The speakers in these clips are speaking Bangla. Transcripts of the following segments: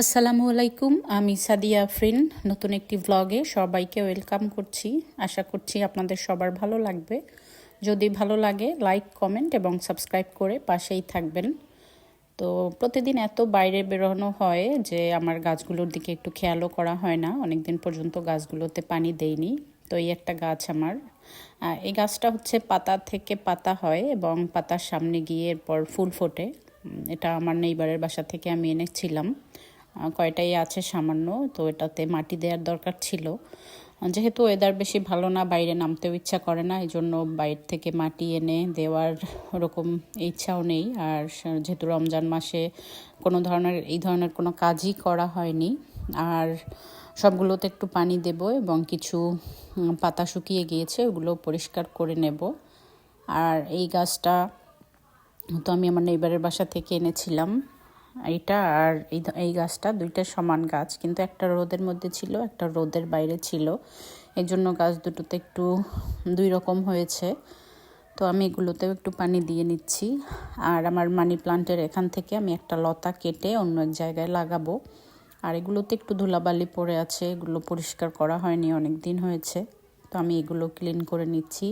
আসসালামু আলাইকুম, আমি সাদিয়া আফরিন। নতুন একটি ভ্লগে সবাইকে ওয়েলকাম করছি। আশা করছি আপনাদের সবার ভালো লাগবে। যদি ভালো লাগে লাইক কমেন্ট এবং সাবস্ক্রাইব করে পাশেই থাকবেন। তো প্রতিদিন এত বাইরে বেরোনো হয় যে আমার গাছগুলোর দিকে একটু খেয়ালও করা হয় না। অনেক দিন পর্যন্ত গাছগুলোতে পানি দেইনি। তো এই একটা গাছ আমার। এই গাছটা হচ্ছে পাতা থেকে পাতা হয় এবং পাতার সামনে গিয়ে এরপর ফুল ফোটে। এটা আমার নেইবারের বাসা থেকে আমি এনেছিলাম। কয়টাই আছে সামান্য, তো এটাতে মাটি দেওয়ার দরকার ছিল। যেহেতু ওয়েদার বেশি ভালো না, বাইরে নামতেও ইচ্ছা করে না এই জন্য বাইরে থেকে মাটি এনে দেওয়ার ওরকম ইচ্ছাও নেই। আর যেহেতু রমজান মাসে কোনো ধরনের, এই ধরনের কোনো কাজই করা হয়নি, আর সবগুলোতে একটু পানি দেব এবং কিছু পাতা শুকিয়ে গিয়েছে, ওগুলো পরিষ্কার করে নেব। আর এই গাছটা তো আমি আমার নেইবারের বাসা থেকে এনেছিলাম। এইটা আর এই এই গাছটা দুইটা সমান গাছ, কিন্তু একটা রোদের মধ্যে ছিল, একটা রোদের বাইরে ছিল। এই জন্য গাছ দুটোতে একটু দুই রকম হয়েছে। তো আমি এগুলোতেও একটু পানি দিয়ে নিচ্ছি। আর আমার মানি প্লান্টের এখান থেকে আমি একটা লতা কেটে অন্য এক জায়গায় লাগাবো। আর এগুলোতে একটু ধুলাবালি পড়ে আছে, এগুলো পরিষ্কার করা হয়নি, অনেক দিন হয়েছে। তো আমি এগুলো ক্লিন করে নিচ্ছি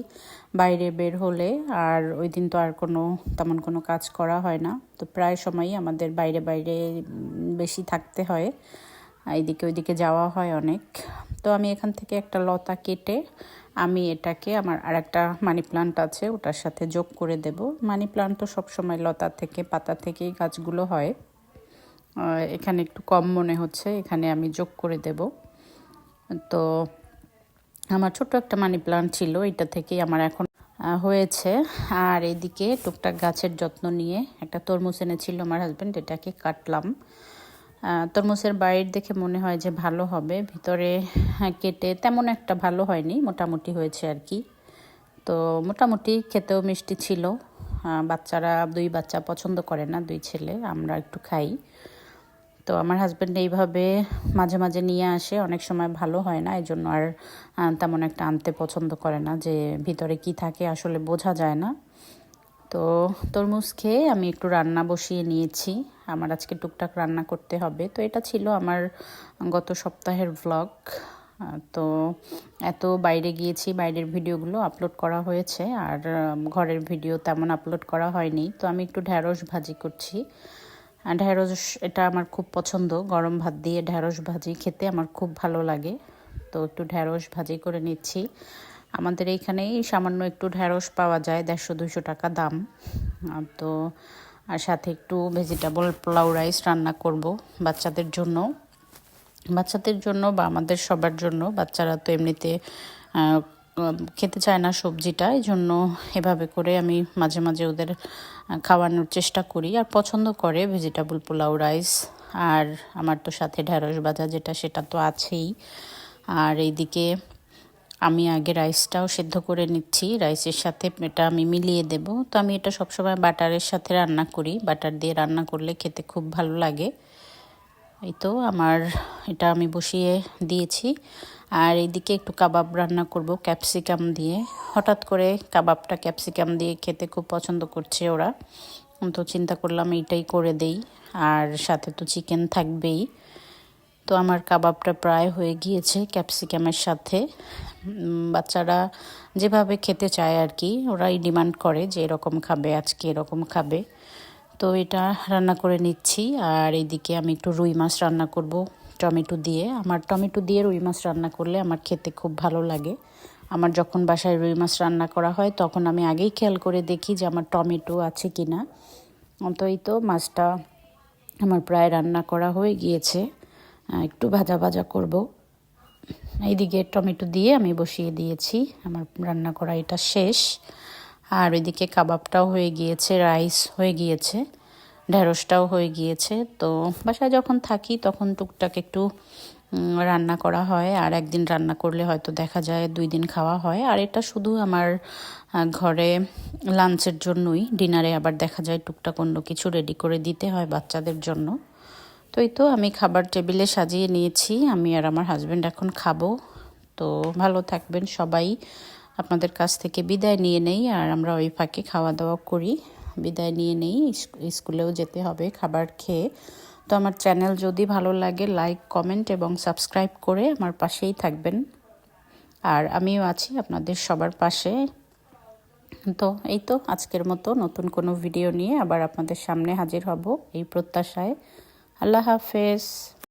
বাইরে বের হলে। আর ওই দিন তো আর কোনো, তেমন কোনো কাজ করা হয় না। তো প্রায় সময়ই আমাদের বাইরে বাইরে বেশি থাকতে হয়। এইদিকে ওইদিকে যাওয়া হয় অনেক। তো আমি এখান থেকে একটা লতা কেটে আমি এটাকে, আমার আর একটা মানি প্লান্ট আছে, ওটার সাথে যোগ করে দেব। মানি প্লান্ট তো সবসময় লতা থেকে, পাতা থেকেই গাছগুলো হয়। এখানে একটু কম মনে হচ্ছে, এখানে আমি যোগ করে দেব। তো আমার ছোট্ট একটা মানি প্লান্ট ছিল, এটা থেকেই আমার এখন হয়েছে। আর এদিকে টুকটাক গাছের যত্ন নিয়ে একটা তরমুজ এনেছিল আমার হাজব্যান্ড এটাকে কাটলাম। তরমুজের বাইর দেখে মনে হয় যে ভালো হবে, ভিতরে কেটে তেমন একটা ভালো হয়নি, মোটামুটি হয়েছে আর কি। তো মোটামুটি খেতেও মিষ্টি ছিল। বাচ্চারা, দুই বাচ্চা পছন্দ করে না, দুই ছেলে, আমরা একটু খাই। তো আমার হাজব্যান্ড এইভাবে মাঝে মাঝে নিয়ে আসে, অনেক সময় ভালো হয় না এই জন্য আর তেমন একটা আনতে পছন্দ করে না যে ভিতরে কি থাকে আসলে বোঝা যায় না। তো তরমুজ খেয়ে আমি একটু রান্না বসিয়ে নিয়েছি, আমার আজকে টুকটাক রান্না করতে হবে। তো এটা ছিল আমার গত সপ্তাহের ভ্লগ তো এত বাইরে গিয়েছি, বাইরের ভিডিওগুলো আপলোড করা হয়েছে, আর ঘরের ভিডিও তেমন আপলোড করা হয়নি। তো আমি একটু ঢ্যাঁড়স ভাজি করছি। ঢ্যাঁড়স এটা আমার খুব পছন্দ। গরম ভাত দিয়ে ঢ্যাঁড়স ভাজি খেতে আমার খুব ভালো লাগে। তো একটু ঢ্যাঁড়স ভাজি করে নিচ্ছি। আমাদের এইখানেই সামান্য একটু ঢ্যাঁড়স পাওয়া যায়, দেড়শো দুশো টাকা দাম। তো আর সাথে একটু ভেজিটেবল পোলাও রাইস রান্না করব বাচ্চাদের জন্য। বাচ্চাদের জন্য বা আমাদের সবার জন্য, বাচ্চারা তো এমনিতে খেতে চায় না সবজিটা এই জন্য এভাবে করে আমি মাঝে মাঝে ওদের খাওয়ানোর চেষ্টা করি। আর পছন্দ করে ভেজিটেবল পোলাও রাইস আর আমার তো সাথে ঢ্যাঁড়স ভাজা যেটা, সেটা তো আছেই। আর এইদিকে আমি আগে রাইসটাও সেদ্ধ করে নিচ্ছি। রাইসের সাথে এটা আমি মিলিয়ে দেব। তো আমি এটা সবসময় বাটারের সাথে রান্না করি। বাটার দিয়ে রান্না করলে খেতে খুব ভালো লাগে। এই তো আমার, এটা আমি বসিয়ে দিয়েছি। আর এদিকে একটু কাবাব রান্না করব ক্যাপসিকাম দিয়ে। হঠাৎ করে কাবাবটা ক্যাপসিকাম দিয়ে খেতে খুব পছন্দ করছে ওরা। তো চিন্তা করলাম এইটাই করে দেই। আর সাথে তো চিকেন থাকবেই। তো আমার কাবাবটা প্রায় হয়ে গিয়েছে ক্যাপসিকামের সাথে। বাচ্চারা যেভাবে খেতে চায় আর কি, ওরাই ডিমান্ড করে যে এরকম খাবে, আজকে এরকম খাবে। তো এটা রান্না করে নিচ্ছি। আর এইদিকে আমি একটু রুই মাছ রান্না করব। টমেটো দিয়ে। আমার টমেটো দিয়ে রুই মাছ রান্না করলে আমার খেতে খুব ভালো লাগে। আমার যখন বাসায় রুই মাছ রান্না করা হয়, তখন আমি আগেই খেয়াল করে দেখি যে আমার টমেটো আছে কি না এই তো মাছটা আমার প্রায় রান্না করা হয়ে গিয়েছে। একটু ভাজা ভাজা করব। এইদিকে টমেটো দিয়ে আমি বসিয়ে দিয়েছি। আমার রান্না করা এটা শেষ। আর ওইদিকে কাবাবটাও হয়ে গিয়েছে, রাইস হয়ে গিয়েছে। ঢেঁড়সটাও হয়ে গিয়েছে। তো বাসায় যখন থাকি তখন টুকটাক একটু রান্না করা হয়। আর একদিন রান্না করলে হয়তো দেখা যায় দুই দিন খাওয়া হয়। আর এটা শুধু আমার ঘরে লাঞ্চের জন্যই। ডিনারে আবার দেখা যায় টুকটাক অন্য কিছু রেডি করে দিতে হয় বাচ্চাদের জন্য। তো এই তো আমি খাবার টেবিলে সাজিয়ে নিয়েছি। আমি আর আমার হাজব্যান্ড এখন খাব। তো ভালো থাকবেন সবাই। আপনাদের কাছ থেকে বিদায় নিয়ে নেই। আর আমরা ওই ফাঁকে খাওয়া দাওয়া করি। বিদায় নিয়ে নেই। স্কুলেও যেতে হবে খাবার খেয়ে। তো আমার চ্যানেল যদি ভালো লাগে, লাইক, কমেন্ট এবং সাবস্ক্রাইব করে আমার পাশেই থাকবেন। আর আমিও আছি আপনাদের সবার পাশে। তো এই তো আজকের মতো। নতুন কোনো ভিডিও নিয়ে আবার আপনাদের সামনে হাজির হব এই প্রত্যাশায়। আল্লাহ হাফেজ।